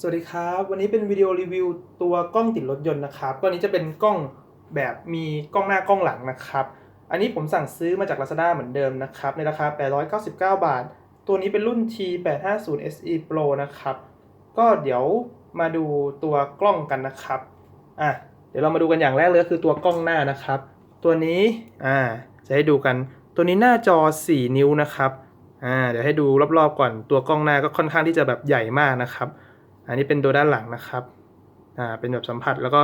สวัสดีครับ วันนี้เป็นวิดีโอรีวิวตัวกล้องติดรถยนต์นะครับก็อันนี้จะเป็นกล้องแบบมีกล้องหน้ากล้องหลังนะครับ อันนี้ผมสั่งซื้อมาจาก Lazada เหมือนเดิมนะครับ ในราคา 899 บาท ตัวนี้เป็นรุ่น T850 SE Pro นะครับ ก็เดี๋ยวมาดูตัวกล้องกันนะครับอะเดี๋ยวเรามาดูกันอย่างแรกเลยคือตัวกล้องหน้านะครับ ตัวนี้อ่าจะให้ดูกัน ตัวนี้หน้าจอ 4 นิ้วนะครับอ่าเดี๋ยวให้ดูรอบๆก่อนตัวกล้องหน้าก็ค่อนข้างที่จะแบบใหญ่มากนะครับ อันนี้เป็นตัวด้านหลังนะครับ อ่า เป็นแบบสัมผัสแล้วก็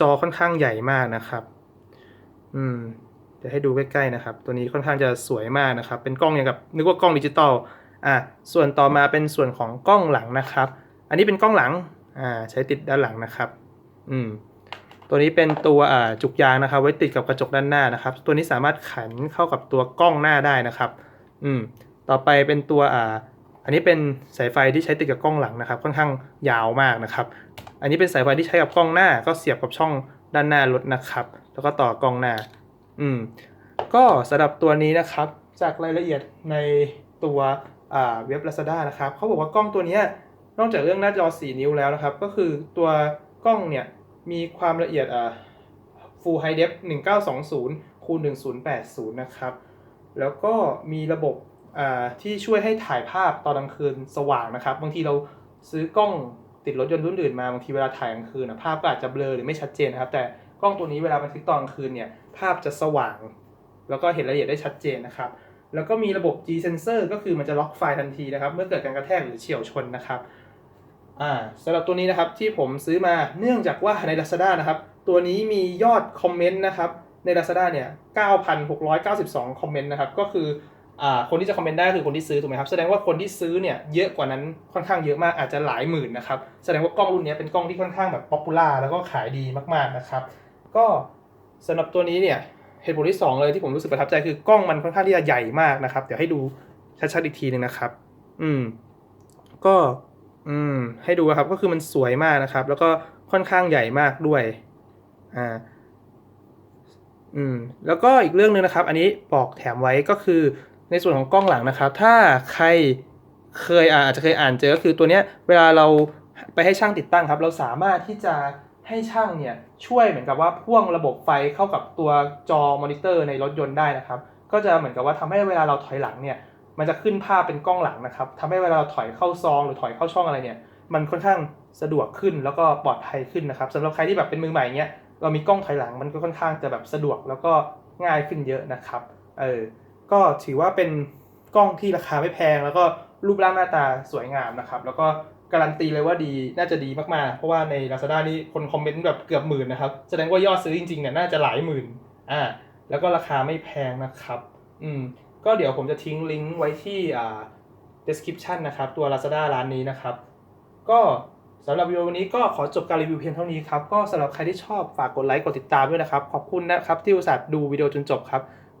จอค่อนข้างใหญ่มากนะครับ อืมเดี๋ยวให้ดูใกล้ๆนะครับ ตัวนี้ค่อนข้างจะสวยมากนะครับ เป็นกล้องอย่างกับนึกว่ากล้องดิจิตอล อ่า ส่วนต่อมาเป็นส่วนของกล้องหลังนะครับ อันนี้เป็นกล้องหลัง อ่า ใช้ติดด้านหลังนะครับ อืม ตัวนี้เป็นตัวอ่าจุกยางนะครับ ไว้ติดกับกระจกด้านหน้านะครับ ตัวนี้สามารถขันเข้ากับตัวกล้องหน้าได้นะครับ อืม ต่อไปเป็นตัวอ่า อันนี้เป็นสายไฟที่ใช้ติดกับกล้องหลังนะครับ ค่อนข้างยาวมากนะครับ อันนี้เป็นสายไฟที่ใช้กับกล้องหน้า ก็เสียบกับช่องด้านหน้ารถนะครับ แล้วก็ต่อกล้องหน้า อืม ก็สำหรับตัวนี้นะครับ จากรายละเอียดในตัวอ่าเว็บ Lazada นะครับเขาบอกว่ากล้องตัวนี้นอกจากเรื่องหน้าจอ 4 นิ้วแล้วนะครับ ก็คือตัวกล้องเนี่ยมีความละเอียดอ่า Full High Def 1920 คูณ1080 นะครับ แล้วก็มีระบบ ที่ช่วยให้ถ่ายภาพตอนกลางคืนสว่างนะครับ บางทีเราซื้อกล้องติดรถยนต์รุ่นอื่นมาบางทีเวลาถ่ายกลางคืนนะภาพก็อาจจะเบลอหรือไม่ชัดเจนนะครับ แต่กล้องตัวนี้เวลาบันทึกตอนกลางคืนเนี่ยภาพจะสว่าง แล้วก็เห็นรายละเอียดได้ชัดเจนนะครับ แล้วก็มีระบบ G sensor ก็คือมันจะล็อกไฟล์ทันทีนะครับ เมื่อเกิดการกระแทกหรือเฉี่ยวชนนะครับอ่าสำหรับตัวนี้นะครับที่ผมซื้อมาเนื่องจากว่าใน Lazada นะครับ ตัวนี้มียอดคอมเมนต์นะครับใน Lazada เนี่ย 9,692 คอมเมนต์นะครับ ก็คือ คนที่จะคอมเมนต์ได้คือคนที่ซื้อถูกไหมครับ แสดงว่าคนที่ซื้อเนี่ยเยอะกว่านั้นค่อนข้างเยอะมากอาจจะหลายหมื่นนะครับ แสดงว่ากล้องรุ่นนี้เป็นกล้องที่ค่อนข้างแบบป๊อปปูล่าแล้วก็ขายดีมากๆนะครับ ก็สำหรับตัวนี้เนี่ยเหตุผลที่ 2 เลยที่ผมรู้สึกประทับใจคือกล้องมันค่อนข้างที่จะใหญ่มากนะครับ เดี๋ยวให้ดูชัดๆอีกทีหนึ่งนะครับ อืม ก็อืมให้ดูครับก็คือมันสวยมากนะครับ แล้วก็ค่อนข้างใหญ่มากด้วยอ่าอืมแล้วก็อีกเรื่องหนึงนะครับ อันนี้บอกแถมไว้ก็คือ ในส่วนของกล้องหลังนะครับ ถ้าใครเคยอาจจะเคยอ่านเจอก็คือตัวเนี้ยเวลาเราไปให้ช่างติดตั้งครับ เราสามารถที่จะให้ช่างเนี่ยช่วยเหมือนกับว่าพ่วงระบบไฟเข้ากับตัวจอมอนิเตอร์ในรถยนต์ได้นะครับ ก็จะเหมือนกับว่าทำให้เวลาเราถอยหลังเนี่ยมันจะขึ้นภาพเป็นกล้องหลังนะครับทำให้เวลาเราถอยเข้าซองหรือถอยเข้าช่องอะไรเนี่ย มันค่อนข้างสะดวกขึ้นแล้วก็ปลอดภัยขึ้นนะครับสำหรับใครที่แบบเป็นมือใหม่เงี้ยเรามีกล้องถอยหลังมันก็ค่อนข้างจะแบบสะดวกแล้วก็ง่ายขึ้นเยอะนะครับ เออ ก็ถือว่าเป็นกล้องที่ราคาไม่แพง แล้วก็รูปร่างหน้าตาสวยงามนะครับ แล้วก็การันตีเลยว่าดีน่าจะดีมากๆ เพราะว่าใน Lazada นี่คนคอมเมนต์แบบเกือบหมื่นนะครับ แสดงว่ายอดซื้อจริงๆเนี่ยน่าจะหลายหมื่นอ่าแล้วก็ราคาไม่แพงนะครับ อืม ก็เดี๋ยวผมจะทิ้งลิงก์ไว้ที่อ่า description นะครับ ตัว Lazada ร้านนี้นะครับ ก็สำหรับวิดีโอวันนี้ก็ขอจบการรีวิวเพียงเท่านี้ครับ ก็สำหรับใครที่ชอบฝากกดไลค์กดติดตามด้วยนะครับ ขอบคุณนะครับที่อุตส่าห์ดูวิดีโอจนจบครับ